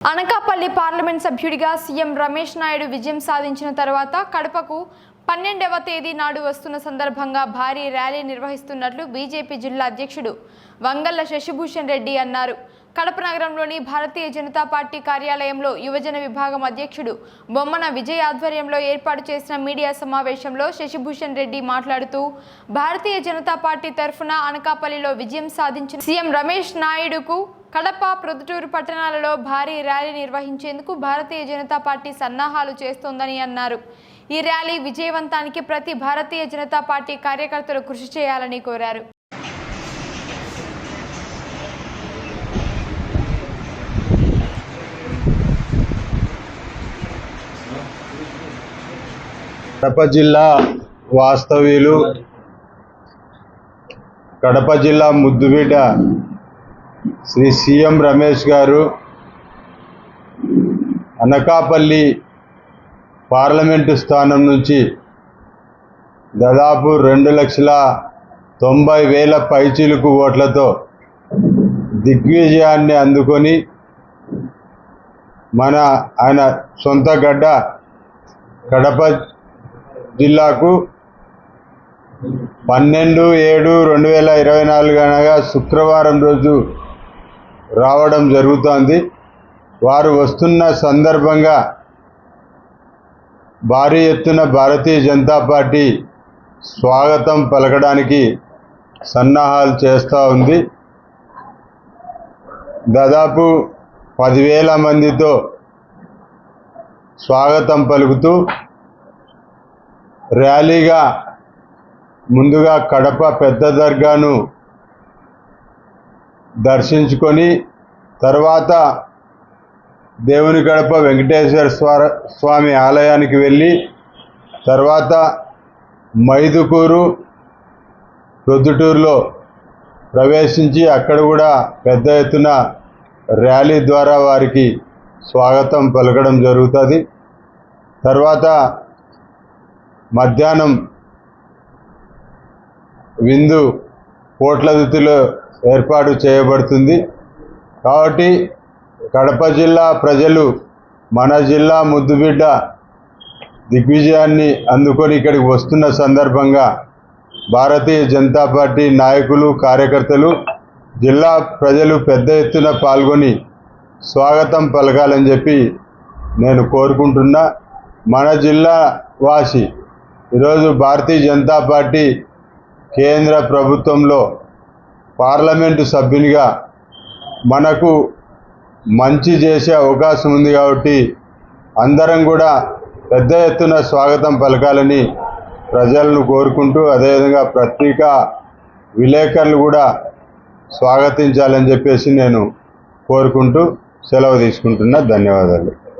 Anakapalli parliament సభ్యుడిగా CM Ramesh Naidu విజయం సాధించిన తర్వాత కడపకు పన్నెండవ తేదీ నాడు వస్తున్న సందర్భంగా భారీ ర్యాలీ నిర్వహిస్తున్నట్లు బీజేపీ జిల్లా అధ్యక్షుడు వంగల్ల శశిభూషణ్ రెడ్డి అన్నారు. కడప నగరంలోని భారతీయ జనతా పార్టీ కార్యాలయంలో యువజన విభాగం అధ్యక్షుడు బొమ్మన విజయ్ ఆధ్వర్యంలో ఏర్పాటు చేసిన మీడియా సమావేశంలో శశిభూషణ్ రెడ్డి మాట్లాడుతూ భారతీయ జనతా పార్టీ తరఫున అనకాపల్లిలో విజయం సాధించిన సీఎం రమేష్ నాయుడుకు కడప ప్రొద్దుటూరు పట్టణాలలో భారీ ర్యాలీ నిర్వహించేందుకు భారతీయ జనతా పార్టీ సన్నాహాలు చేస్తోందని అన్నారు. ఈ ర్యాలీ విజయవంతానికి ప్రతి భారతీయ జనతా పార్టీ కార్యకర్తలు కృషి చేయాలని కోరారు. కడప జిల్లా వాస్తవ్యులు కడప జిల్లా ముద్దుబిడ్డ శ్రీ సీఎం రమేష్ గారు అనకాపల్లి పార్లమెంటు స్థానం నుంచి దాదాపు రెండు లక్షల తొంభై వేల పైచీలకు ఓట్లతో దిగ్విజయాన్ని అందుకొని మన ఆయన సొంత గడ్డ కడప జిల్లాకు పన్నెండు ఏడు రెండు వేల ఇరవై నాలుగు అనగా శుక్రవారం రోజు రావడం జరుగుతోంది. వారు వస్తున్న సందర్భంగా భారీ ఎత్తున భారతీయ జనతా పార్టీ స్వాగతం పలకడానికి సన్నాహాలు చేస్తూ ఉంది. దాదాపు పదివేల మందితో స్వాగతం పలుకుతూ ర్యాలీగా ముందుగా కడప పెద్ద దర్గాను దర్శించుకొని తర్వాత దేవుని గడప వెంకటేశ్వర స్వార స్వామి ఆలయానికి వెళ్ళి తర్వాత మైదుకూరు ప్రొద్దుటూరులో ప్రవేశించి అక్కడ కూడా పెద్ద ఎత్తున ర్యాలీ ద్వారా వారికి స్వాగతం పలకడం జరుగుతుంది. తర్వాత మధ్యాహ్నం విందు పోట్లదితిలో ఏర్పాటు చేయబడుతుంది. కాబట్టి కడప జిల్లా ప్రజలు మన జిల్లా ముద్దుబిడ్డ దిగ్విజయాన్ని అందుకొని ఇక్కడికి వస్తున్న సందర్భంగా భారతీయ జనతా పార్టీ నాయకులు కార్యకర్తలు జిల్లా ప్రజలు పెద్ద ఎత్తున పాల్గొని స్వాగతం పలకాలని చెప్పి నేను కోరుకుంటున్నా. మన జిల్లా వాసి ఈరోజు భారతీయ జనతా పార్టీ కేంద్ర ప్రభుత్వంలో పార్లమెంటు సభ్యునిగా మనకు మంచి చేసే అవకాశం ఉంది కాబట్టి అందరం కూడా పెద్ద ఎత్తున స్వాగతం పలకాలని ప్రజలను కోరుకుంటూ అదేవిధంగా పత్రికా విలేకరులు కూడా స్వాగతించాలని చెప్పేసి నేను కోరుకుంటూ సెలవు తీసుకుంటున్నా. ధన్యవాదాలు.